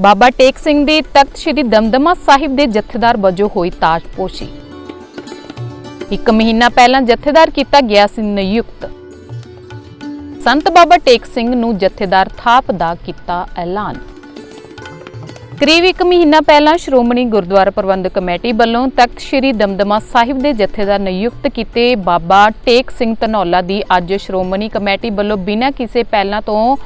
ਬਾਬਾ ਟੇਕ ਸਿੰਘ ਦੀ ਤਖਤ ਸ੍ਰੀ ਦਮਦਮਾ ਸਾਹਿਬ ਦੇ ਜਥੇਦਾਰ ਵਜੋਂ ਹੋਈ ਤਾਜਪੋਸ਼ੀ। ਇੱਕ ਮਹੀਨਾ ਪਹਿਲਾਂ ਜਥੇਦਾਰ ਕੀਤਾ ਗਿਆ ਸੀ ਨਿਯੁਕਤ। ਸੰਤ ਬਾਬਾ ਟੇਕ ਸਿੰਘ ਨੂੰ ਜਥੇਦਾਰ ਥਾਪ ਦਾ ਕੀਤਾ ਐਲਾਨ। ਕਰੀਬ ਇੱਕ ਮਹੀਨਾ ਪਹਿਲਾਂ ਸ਼੍ਰੋਮਣੀ ਗੁਰਦੁਆਰਾ ਪ੍ਰਬੰਧਕ ਕਮੇਟੀ ਵੱਲੋਂ ਤਖਤ ਸ੍ਰੀ ਦਮਦਮਾ ਸਾਹਿਬ ਦੇ ਜਥੇਦਾਰ ਨਿਯੁਕਤ ਕੀਤੇ ਬਾਬਾ ਟੇਕ ਸਿੰਘ ਧਨੌਲਾ ਦੀ ਅੱਜ ਸ਼੍ਰੋਮਣੀ ਕਮੇਟੀ ਵੱਲੋਂ ਬਿਨਾਂ ਕਿਸੇ ਪਹਿਲਾਂ ਤੋਂ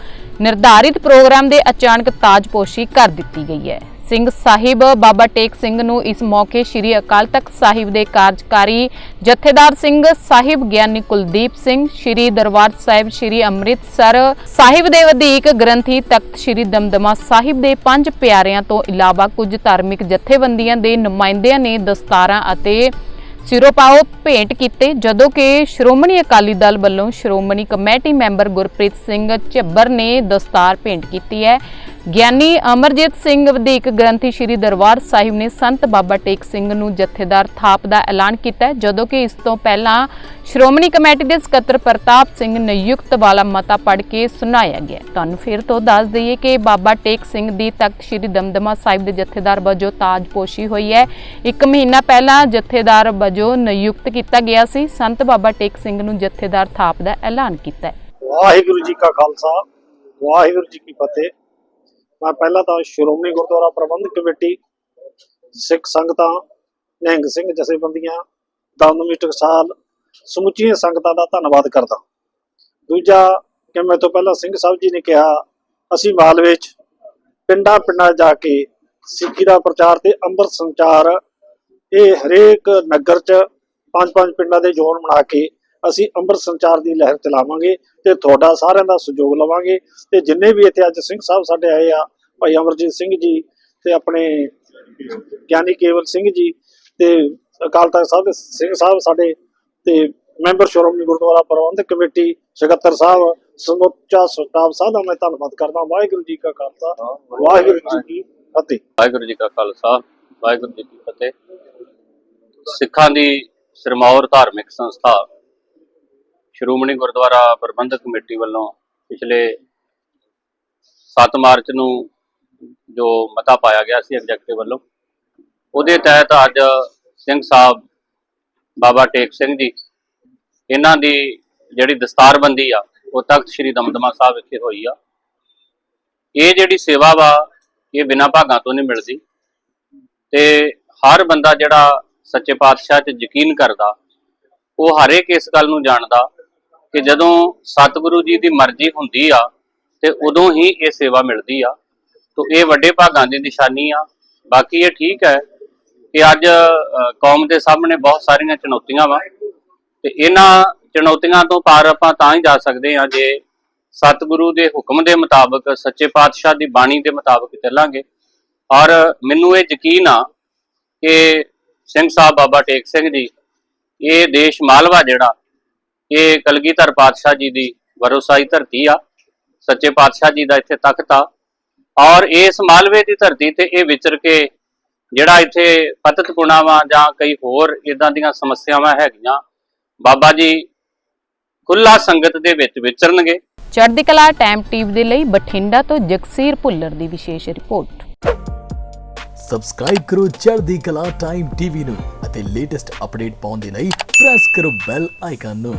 ਨਿਰਧਾਰਿਤ ਪ੍ਰੋਗਰਾਮ ਦੇ ਅਚਾਨਕ ਤਾਜਪੋਸ਼ੀ ਕਰ ਦਿੱਤੀ ਗਈ ਹੈ। ਸਿੰਘ ਸਾਹਿਬ, ਬਾਬਾ ਟੇਕ ਸਿੰਘ ਨੂੰ ਇਸ ਮੌਕੇ ਸ੍ਰੀ ਅਕਾਲ ਤਖਤ ਸਾਹਿਬ ਦੇ ਕਾਰਜਕਾਰੀ ਜਥੇਦਾਰ ਸਿੰਘ ਸਾਹਿਬ, ਗਿਆਨੀ ਕੁਲਦੀਪ ਸਿੰਘ, ਸ੍ਰੀ ਦਰਬਾਰ ਸਾਹਿਬ, ਸ੍ਰੀ ਅੰਮ੍ਰਿਤਸਰ ਸਾਹਿਬ ਦੇ ਵਧੇਕ ਗ੍ਰੰਥੀ ਤਖਤ ਸ੍ਰੀ ਦਮਦਮਾ ਸਾਹਿਬ ਦੇ ਪੰਜ ਪਿਆਰਿਆਂ ਤੋਂ ਇਲਾਵਾ ਕੁਝ ਧਾਰਮਿਕ ਜਥੇਬੰਦੀਆਂ ਦੇ ਨੁਮਾਇੰਦਿਆਂ ਨੇ ਦਸਤਾਰਾਂ ਅਤੇ ਸਿਰੋਪਾਓ ਭੇਂਟ ਕੀਤੇ, ਜਦੋਂ ਕਿ ਸ਼੍ਰੋਮਣੀ ਅਕਾਲੀ ਦਲ ਵੱਲੋਂ ਸ਼੍ਰੋਮਣੀ ਕਮੇਟੀ ਮੈਂਬਰ ਗੁਰਪ੍ਰੀਤ ਸਿੰਘ ਝੱਬਰ ਨੇ ਦਸਤਾਰ ਭੇਂਟ ਕੀਤੀ ਹੈ। ਗਿਆਨੀ ਅਮਰਜੀਤ ਸਿੰਘ ਵਧੀਕ ਗ੍ਰੰਥੀ ਸ੍ਰੀ ਦਰਬਾਰ ਸਾਹਿਬ ਨੇ ਸੰਤ ਬਾਬਾ ਟੇਕ ਸਿੰਘ ਨੂੰ ਜਥੇਦਾਰ ਥਾਪ ਦਾ ਐਲਾਨ ਕੀਤਾ ਜਦੋਂ ਕਿ ਇਸ ਤੋਂ ਪਹਿਲਾਂ ਸ਼੍ਰੋਮਣੀ ਕਮੇਟੀ ਦੇ ਸਕੱਤਰ ਪ੍ਰਤਾਪ ਸਿੰਘ ਨਿਯੁਕਤ ਵਾਲਾ ਮਤਾ ਪੜ੍ਹ ਕੇ ਸੁਣਾਇਆ ਗਿਆ ਤੁਹਾਨੂੰ ਫਿਰ ਤੋਂ ਦੱਸ ਦਈਏ ਕਿ ਬਾਬਾ ਟੇਕ ਸਿੰਘ ਦੀ ਤਖਤ ਸ੍ਰੀ ਦਮਦਮਾ ਸਾਹਿਬ ਦੇ ਜਥੇਦਾਰ ਵਜੋਂ ਤਾਜਪੋਸ਼ੀ ਹੋਈ ਹੈ। ਇੱਕ ਮਹੀਨਾ ਪਹਿਲਾਂ ਜਥੇਦਾਰ ਵਜੋਂ ਨਿਯੁਕਤ ਕੀਤਾ ਗਿਆ ਸੀ। ਸੰਤ ਬਾਬਾ ਟੇਕ ਸਿੰਘ ਨੂੰ ਜਥੇਦਾਰ ਥਾਪ ਦਾ ਐਲਾਨ ਕੀਤਾ ਹੈ। ਵਾਹਿਗੁਰੂ ਜੀ ਕਾ ਖਾਲਸਾ, ਵਾਹਿਗੁਰੂ ਜੀ ਕੀ ਫਤਿਹ। ਮੈਂ ਪਹਿਲਾਂ ਤਾਂ ਸ਼੍ਰੋਮਣੀ ਗੁਰਦੁਆਰਾ ਪ੍ਰਬੰਧਕ ਕਮੇਟੀ, ਸਿੱਖ ਸੰਗਤਾਂ, ਨਿਹੰਗ ਸਿੰਘ ਜਥੇਬੰਦੀਆਂ ਦਮਦਮੀ ਟਕਸਾਲ ਸਮੁੱਚੀਆਂ ਸੰਗਤਾਂ ਦਾ ਧੰਨਵਾਦ ਕਰਦਾ। ਦੂਜਾ, ਕਿ ਮੈਂ ਤੋਂ ਪਹਿਲਾਂ ਸਿੰਘ ਸਾਹਿਬ ਜੀ ਨੇ ਕਿਹਾ, ਅਸੀਂ ਮਾਲਵੇ ਚ ਪਿੰਡਾਂ ਪਿੰਡਾਂ ਜਾ ਕੇ ਸਿੱਖੀ ਦਾ ਪ੍ਰਚਾਰ ਤੇ ਅੰਮ੍ਰਿਤ ਸੰਚਾਰ, ਇਹ ਹਰੇਕ ਨਗਰ ਚ ਪੰਜ ਪੰਜ ਪਿੰਡਾਂ ਦੇ ਜ਼ੋਨ ਬਣਾ ਕੇ ਅਸੀਂ ਅੰਮ੍ਰਿਤ ਸੰਚਾਰ ਦੀ ਲਹਿਰ ਚਲਾਵਾਂਗੇ ਤੇ ਤੁਹਾਡਾ ਸਾਰਿਆਂ ਦਾ ਸਹਿਯੋਗ ਲਵਾਂਗੇ। ਤੇ ਜਿੰਨੇ ਵੀ ਇੱਥੇ ਅੱਜ ਸਿੰਘ ਸਾਹਿਬ ਸਾਡੇ ਆਏ ਆ, ਭਾਈ ਅਮਰਜੀਤ ਸਿੰਘ ਜੀ ਤੇ ਆਪਣੇ ਗਿਆਨੀ ਕੇਵਲ ਸਿੰਘ ਜੀ ਤੇ ਅਕਾਲ ਤਖਤ ਸਾਹਿਬ ਦੇ ਸਿੰਘ ਸਾਹਿਬ ਸਾਡੇ ਤੇ ਮੈਂਬਰ ਸ਼੍ਰੋਮਣੀ ਗੁਰਦੁਆਰਾ ਪ੍ਰਬੰਧਕ ਕਮੇਟੀ ਸਕੱਤਰ ਸਾਹਿਬ, ਸਮੁੱਚਾ ਸਟਾਫ ਸਾਹਿਬ ਦਾ ਮੈਂ ਧੰਨਵਾਦ ਕਰਦਾ। ਵਾਹਿਗੁਰੂ ਜੀ ਕਾ ਖਾਲਸਾ, ਵਾਹਿਗੁਰੂ ਜੀ ਕੀ ਫਤਿਹ। ਵਾਹਿਗੁਰੂ ਜੀ ਕਾ ਖਾਲਸਾ, ਵਾਹਿਗੁਰੂ ਜੀ ਕੀ ਫਤਿਹ। ਸਿੱਖਾਂ ਦੀ ਸਰਮੌਰ ਧਾਰਮਿਕ ਸੰਸਥਾ ਸ਼੍ਰੋਮਣੀ ਗੁਰਦੁਆਰਾ ਪ੍ਰਬੰਧਕ ਕਮੇਟੀ ਵੱਲੋਂ ਪਿਛਲੇ 7 ਮਾਰਚ ਨੂੰ ਜੋ ਮਤਾ ਪਾਇਆ ਗਿਆ ਸੀ ਐਗਜ਼ੈਕਟਿਵ ਵੱਲੋਂ, ਉਹਦੇ ਤਹਿਤ ਅੱਜ ਸਿੰਘ ਸਾਹਿਬ ਬਾਬਾ ਟੇਕ ਸਿੰਘ ਜੀ, ਇਹਨਾਂ ਦੀ ਜਿਹੜੀ ਦਸਤਾਰਬੰਦੀ ਆ, ਉਹ ਤਖਤ ਸ੍ਰੀ ਦਮਦਮਾ ਸਾਹਿਬ ਵਿਖੇ ਹੋਈ ਆ। ਇਹ ਜਿਹੜੀ ਸੇਵਾ ਵਾ, ਇਹ ਬਿਨਾਂ ਭਾਗਾਂ ਤੋਂ ਨਹੀਂ ਮਿਲਦੀ। ਤੇ ਹਰ ਬੰਦਾ ਜਿਹੜਾ ਸੱਚੇ ਪਾਤਸ਼ਾਹ 'ਚ ਯਕੀਨ ਕਰਦਾ, ਉਹ ਹਰ ਇੱਕ ਇਸ ਗੱਲ ਨੂੰ ਜਾਣਦਾ ਕਿ ਜਦੋਂ ਸਤਿਗੁਰੂ ਜੀ ਦੀ ਮਰਜ਼ੀ ਹੁੰਦੀ ਆ ਤੇ ਉਦੋਂ ਹੀ ਇਹ ਸੇਵਾ ਮਿਲਦੀ ਆ। ਤੋਂ ਇਹ ਵੱਡੇ ਭਾਗਾਂ ਦੀ ਨਿਸ਼ਾਨੀ ਆ। ਬਾਕੀ ਇਹ ਠੀਕ ਹੈ ਕਿ ਅੱਜ ਕੌਮ ਦੇ ਸਾਹਮਣੇ ਬਹੁਤ ਸਾਰੀਆਂ ਚੁਣੌਤੀਆਂ ਵਾ ਤੇ ਇਹਨਾਂ ਚੁਣੌਤੀਆਂ ਤੋਂ ਪਾਰ ਆਪਾਂ ਤਾਂ ਹੀ ਜਾ ਸਕਦੇ ਹਾਂ ਜੇ ਸਤਿਗੁਰੂ ਦੇ ਹੁਕਮ ਦੇ ਮੁਤਾਬਕ, ਸੱਚੇ ਪਾਤਸ਼ਾਹ ਦੀ ਬਾਣੀ ਦੇ ਮੁਤਾਬਕ ਚੱਲਾਂਗੇ। ਔਰ ਮੈਨੂੰ ਇਹ ਯਕੀਨ ਆ ਕਿ ਸਿੰਘ ਸਾਹਿਬ ਬਾਬਾ ਟੇਕ ਸਿੰਘ ਜੀ, ਇਹ ਦੇਸ਼ ਮਾਲਵਾ ਜਿਹੜਾ ਇਹ ਕਲਗੀਧਰ ਪਾਤਸ਼ਾਹ ਜੀ ਦੀ ਵਰੋਸਾਈ ਧਰਤੀ ਆ ਸੱਚੇ ਪਾਤਸ਼ਾਹ ਜੀ ਦਾ ਇੱਥੇ ਤਖਤ ਆ। ਔਰ ਇਸ ਮਾਲਵੇ ਦੀ ਧਰਤੀ ਤੇ ਇਹ ਵਿਚਰ ਕੇ ਜਿਹੜਾ ਇੱਥੇ ਪਤਤ ਪੁਣਾਵਾ ਜਾਂ ਕਈ ਹੋਰ ਇਦਾਂ ਦੀਆਂ ਸਮੱਸਿਆਵਾਂ ਹੈਗੀਆਂ ਬਾਬਾ ਜੀ ਖੁੱਲਾ ਸੰਗਤ ਦੇ ਵਿੱਚ ਵਿਚਰਨਗੇ। ਚੜ੍ਹਦੀ ਕਲਾ ਟਾਈਮ ਟੀਵੀ ਦੇ ਲਈ ਬਠਿੰਡਾ ਤੋਂ ਜਗਸੀਰ ਭੁੱਲਰ ਦੀ ਵਿਸ਼ੇਸ਼ ਰਿਪੋਰਟ। ਸਬਸਕ੍ਰਾਈਬ ਕਰੋ ਚੜ੍ਹਦੀ ਕਲਾ ਟਾਈਮ ਟੀਵੀ ਨੂੰ ਅਤੇ ਲੇਟੈਸਟ ਅਪਡੇਟ ਪਾਉਣ ਦੇ ਲਈ ਪ੍ਰੈਸ ਕਰੋ ਬੈਲ ਆਈਕਨ ਨੂੰ।